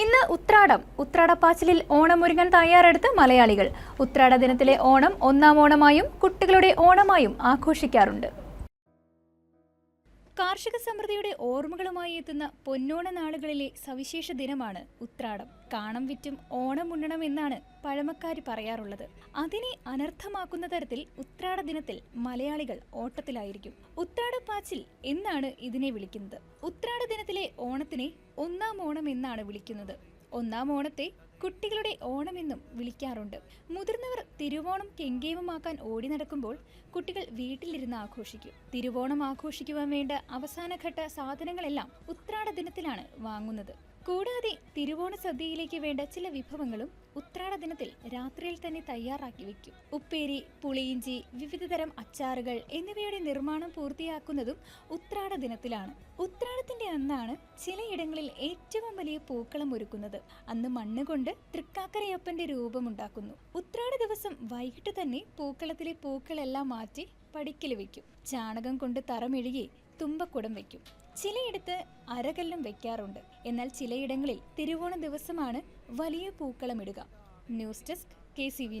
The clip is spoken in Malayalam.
ഇന്ന് ഉത്രാടം. ഉത്രാടപ്പാച്ചിലിൽ ഓണമൊരുങ്ങാൻ തയ്യാറെടുത്ത് മലയാളികൾ. ഉത്രാട ദിനത്തിലെ ഓണം ഒന്നാം ഓണമായും കുട്ടികളുടെ ഓണമായും ആഘോഷിക്കാറുണ്ട്. കാർഷിക സമൃദ്ധിയുടെ ഓർമ്മകളുമായി എത്തുന്ന പൊന്നോണ നാളുകളിലെ സവിശേഷ ദിനമാണ് ഉത്രാടം. കാണം വിറ്റും ഓണം എന്നാണ് പഴമക്കാർ പറയാറുള്ളത്. അതിനെ അനർത്ഥമാക്കുന്ന തരത്തിൽ ഉത്രാട ദിനത്തിൽ മലയാളികൾ ഓട്ടത്തിലായിരിക്കും. ഉത്രാടപ്പാച്ചിൽ എന്നാണ് ഇതിനെ വിളിക്കുന്നത്. ഉത്രാട ദിനത്തിലെ ഓണത്തിനെ ഒന്നാം ഓണം എന്നാണ് വിളിക്കുന്നത്. ഒന്നാം ഓണത്തെ കുട്ടികളുടെ ഓണമെന്നും വിളിക്കാറുണ്ട്. മുതിർന്നവർ തിരുവോണം കെങ്കേമമാക്കാൻ ഓടി നടക്കുമ്പോൾ കുട്ടികൾ വീട്ടിലിരുന്ന് ആഘോഷിക്കും. തിരുവോണം ആഘോഷിക്കുവാൻ വേണ്ട അവസാനഘട്ട സാധനങ്ങളെല്ലാം ഉത്രാട ദിനത്തിലാണ് വാങ്ങുന്നത്. കൂടാതെ തിരുവോണ സദ്യയിലേക്ക് വേണ്ട ചില വിഭവങ്ങളും ഉത്രാട ദിനത്തിൽ രാത്രിയിൽ തന്നെ തയ്യാറാക്കി വെക്കും. ഉപ്പേരി പുളിയിഞ്ചി വിവിധതരം അച്ചാറുകൾ എന്നിവയുടെ നിർമ്മാണം പൂർത്തിയാക്കുന്നതും ഉത്രാട ദിനത്തിലാണ്. ഉത്രാടത്തിന്റെ അന്നാണ് ചിലയിടങ്ങളിൽ ഏറ്റവും വലിയ പൂക്കളം ഒരുക്കുന്നത്. അന്ന് മണ്ണ് കൊണ്ട് തൃക്കാക്കരയപ്പന്റെ രൂപമുണ്ടാക്കുന്നു. ഉത്രാട ദിവസം വൈകിട്ട് തന്നെ പൂക്കളത്തിലെ പൂക്കളെല്ലാം മാറ്റി പടിക്കൽ വെക്കും. ചാണകം കൊണ്ട് തറമെഴുകി തുമ്പക്കുടം വെക്കും. ചിലയിടത്ത് അരകല്ലും വെക്കാറുണ്ട്. എന്നാൽ ചിലയിടങ്ങളിൽ തിരുവോണ ദിവസമാണ് വലിയ പൂക്കളം ഇടുക. News desk K C V